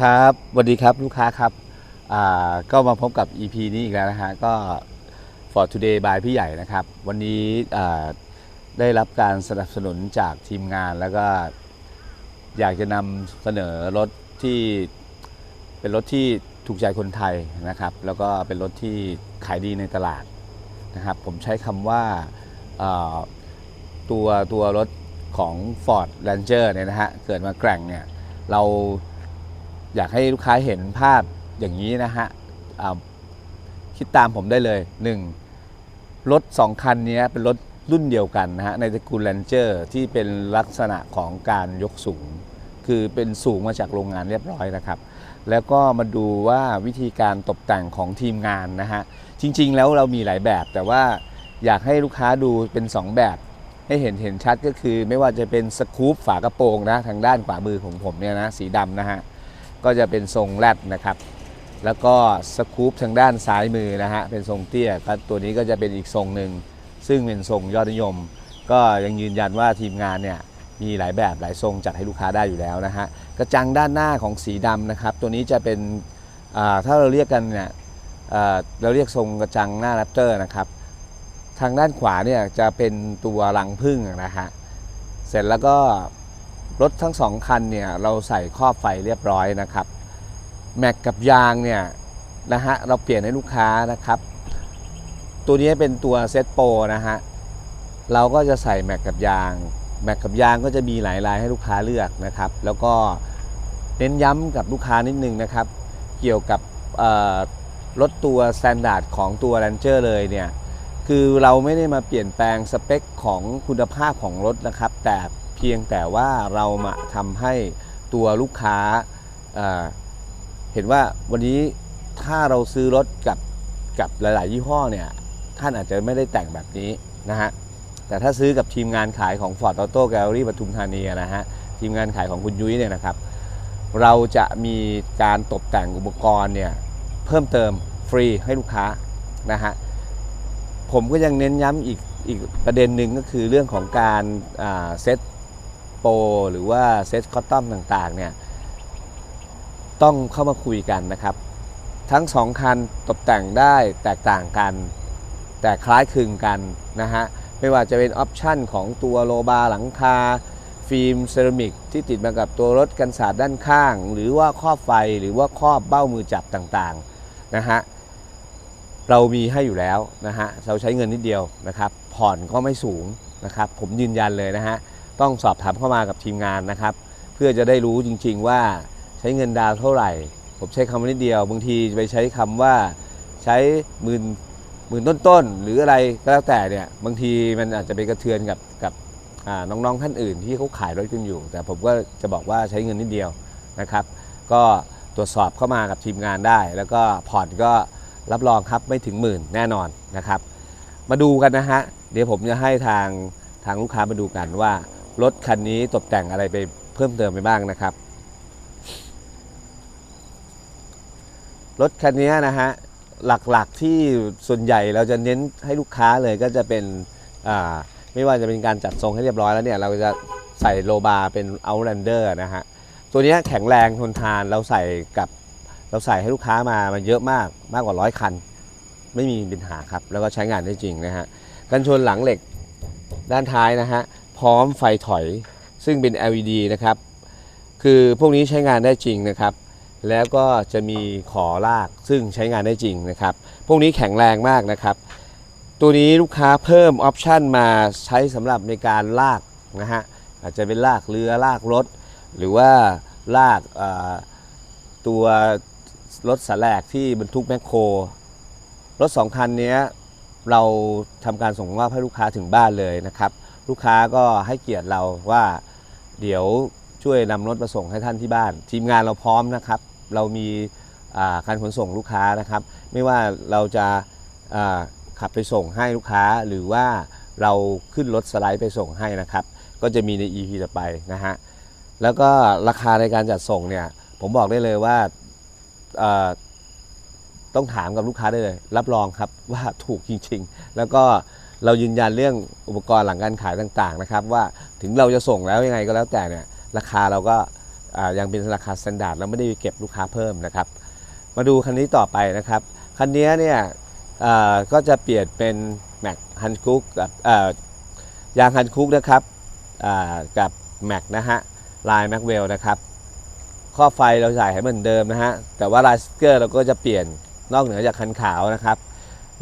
ครับสวัสดีครับลูกค้าครับ อ่า ก็มาพบกับ EP นี้อีกแล้วนะฮะ ก็ for today by พี่ใหญ่นะครับ วันนี้อ่าได้รับการสนับสนุนจากทีมงานแล้วก็ อยากจะนำเสนอรถที่เป็นรถที่ถูกใจคนไทยนะครับ แล้วก็เป็นรถที่ขายดีในตลาดนะครับ ผมใช้คำว่าอ่าตัวตัวรถของ Ford Ranger เนี่ยนะฮะ เกิดมาแกร่งเนี่ย เรา อยากให้ลูกค้าเห็นภาพอย่างนี้นะฮะคิดตามผมได้เลย 1. รถ 2 คันนี้เป็นรถรุ่นเดียวกันนะฮะในตระกูล Ranger ที่เป็นลักษณะของการยกสูง คือเป็นสูงมาจากโรงงานเรียบร้อยนะครับ แล้วก็มาดูว่าวิธีการตกแต่งของทีมงานนะฮะจริง ๆ แล้วเรามีหลายแบบ แต่ว่าอยากให้ลูกค้าดูเป็น 2 แบบ ให้เห็นเห็นชัดก็คือ ไม่ว่าจะเป็นสกู๊ปฝากระโปรงนะทางด้านขวามือของผมเนี่ยนะสีดำนะฮะ ก็จะเป็นทรงแรดนะครับ แล้วก็สกู๊ปทางด้านซ้ายมือนะฮะเป็นทรงเตี้ยก็ตัวนี้ก็จะเป็นอีกทรงหนึ่งซึ่งเป็นทรงยอดนิยม ก็ยังยืนยันว่าทีมงานเนี่ยมีหลายแบบหลายทรงจัดให้ลูกค้าได้อยู่แล้วนะฮะกระจังด้านหน้าของสีดำนะครับ ตัวนี้จะเป็นถ้าเราเรียกกันเนี่ยเราเรียกทรงกระจังหน้าแรปเตอร์นะครับ ทางด้านขวาเนี่ยจะเป็นตัวรังพึ่งนะฮะเสร็จแล้วก็ รถทั้งสองคันเนี่ยเราใส่ครอบไฟเรียบร้อยนะครับ แม็กกับยางเนี่ยนะฮะเราเปลี่ยนให้ลูกค้านะครับ ตัวนี้เป็นตัวเซตโปรนะฮะเราก็จะใส่แม็กกับยางแม็กกับยางก็จะมีหลายลายให้ลูกค้าเลือกนะครับ แล้วก็เน้นย้ำกับลูกค้านิดนึงนะครับ เกี่ยวกับรถตัวสแตนดาร์ดของตัว Ranger เลยเนี่ยคือเราไม่ได้มาเปลี่ยนแปลงสเปคของคุณภาพของรถนะครับ แต่ พียงแต่ว่าเรามาทำให้ตัวลูกค้าเเห็นว่าวันนี้ถ้าเราซื้อรถกับกับหลาย ๆ ยี่ห้อเนี่ยท่านอาจจะไม่ได้แต่งแบบนี้นะฮะแต่ถ้าซื้อกับทีมงานขายของ Ford Auto Gallery ปทุมธานีนะฮะทีมงานขายของคุณยุ้ยเนี่ยนะครับ เราจะมีการตกแต่งอุปกรณ์เนี่ยเพิ่มเติมฟรีให้ลูกค้านะฮะผมก็ยังเน้นย้ำอีกอีกประเด็นหนึ่งก็คือเรื่องของการเซต โปรหรือว่าเซตคอตตอมต่างๆเนี่ยต้องเข้ามาคุยกันนะครับ ทั้งสองคันตกแต่งได้แตกต่างกัน แต่คล้ายคลึงกันนะฮะไม่ว่าจะเป็นออปชันของตัวโลบาร์หลังคา ฟิล์มเซรามิกที่ติดมากับตัวรถกันศาสตร์ด้านข้าง หรือว่าครอบไฟหรือว่าครอบเบ้ามือจับต่างๆนะฮะเรามีให้อยู่แล้วนะฮะเราใช้เงินนิดเดียวนะครับ ผ่อนก็ไม่สูงนะครับ ผมยืนยันเลยนะฮะ ต้องสอบถามเข้ามากับทีมงานนะครับ เพื่อจะได้รู้จริง ๆ ว่าใช้เงินดาวเท่าไหร่ ผมใช้คำนิดเดียว บางทีไปใช้คำว่าใช้หมื่นหมื่นต้นๆหรืออะไรก็แล้วแต่เนี่ยบางทีมันอาจจะไปกระเทือนกับกับน้องๆท่านอื่นที่เขาขายรถกันอยู่ แต่ผมก็จะบอกว่าใช้เงินนิดเดียวนะครับ ก็ตรวจสอบเข้ามากับทีมงานได้ แล้วก็ผ่อนก็รับรองครับไม่ถึงหมื่นแน่นอนนะครับ มาดูกันนะฮะเดี๋ยวผมจะให้ทางทางลูกค้ามาดูกันว่า รถคันนี้ตกแต่งอะไรไปเพิ่มเติมไปบ้างนะครับ รถคันนี้นะฮะหลักๆที่ส่วนใหญ่เราจะเน้นให้ลูกค้าเลยก็จะเป็นไม่ว่าจะเป็นการจัดทรงให้เรียบร้อยแล้วเนี่ย เราจะใส่โลบาร์เป็น Outlander นะฮะ ตัวนี้แข็งแรงทนทานเราใส่กับเราใส่ให้ลูกค้ามามันเยอะมากมากกว่าร้อยคัน ไม่มีปัญหาครับ แล้วก็ใช้งานได้จริงนะฮะกันชนหลังเหล็กด้านท้ายนะฮะ พร้อมไฟถอย ซึ่งเป็น LED นะครับ คือพวกนี้ใช้งานได้จริงนะครับ แล้วก็จะมีขอลากซึ่งใช้งานได้จริงนะครับ พวกนี้แข็งแรงมากนะครับ ตัวนี้ลูกค้าเพิ่มออปชันมาใช้สำหรับในการลากนะฮะอาจจะเป็นลากเรือลากรถ หรือว่าลากตัวรถสแลกที่บรรทุกแมคโคร รถสองคันนี้เราทำการส่งมอบให้ลูกค้าถึงบ้านเลยนะครับ ลูกค้าก็ให้เกียรติเราว่าเดี๋ยวช่วยนำรถมาส่งให้ท่านที่บ้าน ทีมงานเราพร้อมนะครับ เรามีการขนส่งลูกค้านะครับ ไม่ว่าเราจะขับไปส่งให้ลูกค้าหรือว่าเราขึ้นรถสไลด์ไปส่งให้นะครับ ก็จะมีใน EP ต่อไปนะฮะแล้วก็ราคาในการจัดส่งเนี่ยผมบอกได้เลยว่าต้องถามกับลูกค้าได้เลย รับรองครับว่าถูกจริง ๆ แล้วก็ เรายืนยันเรื่องอุปกรณ์หลังการขายต่างๆนะครับว่าถึงเราจะส่งแล้วยังไงก็แล้วแต่เนี่ยราคาเราก็ยังเป็นราคาสแตนดาร์ดแล้วไม่ได้เก็บลูกค้าเพิ่มนะครับ มาดูคันนี้ต่อไปนะครับคันนี้เนี่ยก็จะเปลี่ยนเป็นแม็กฮันคุกกับยางฮันคุกนะครับกับแม็กนะฮะลายแม็กเวลนะครับข้อไฟเราใส่ให้เหมือนเดิมนะฮะแต่ว่าลายสติ๊กเกอร์เราก็จะเปลี่ยนนอกเหนือจากคันขาวนะครับ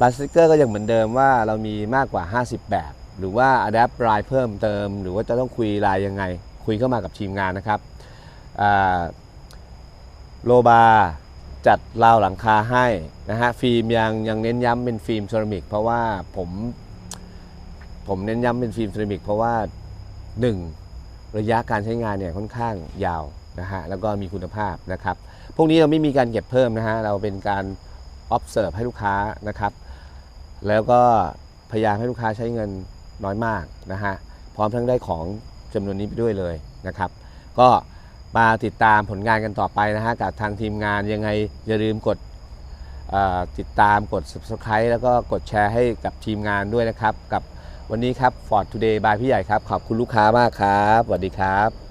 ลายสติกเกอร์ก็ยังเหมือนเดิมว่าเรามีมากกว่า 50 แบบ หรือว่าอัดแอปลายเพิ่มเติม หรือว่าจะต้องคุยลายยังไง คุยเข้ามากับทีมงานนะครับโลบาจัดราวหลังคาให้นะฮะฟิล์มยังยังเน้นย้ำเป็นฟิล์มเซรามิก เพราะว่าผมผมเน้นย้ำเป็นฟิล์มเซรามิก เพราะว่า 1 ระยะการใช้งานเนี่ยค่อนข้างยาวนะฮะแล้วก็มีคุณภาพนะครับ พวกนี้เราไม่มีการเก็บเพิ่มนะฮะเราเป็นการ observe ให้ลูกค้านะครับ แล้วก็พยายามให้ลูกค้าใช้เงินน้อยมากนะฮะ พร้อมทั้งได้ของจำนวนนี้ไปด้วยเลยนะครับ ก็มาติดตามผลงานกันต่อไปนะฮะ กับทางทีมงานยังไงอย่าลืมกดติดตามกด subscribe แล้วก็กดแชร์ให้กับทีมงานด้วยนะครับ กับวันนี้ครับ Ford Today by พี่ใหญ่ครับ ขอบคุณลูกค้ามากครับ สวัสดีครับ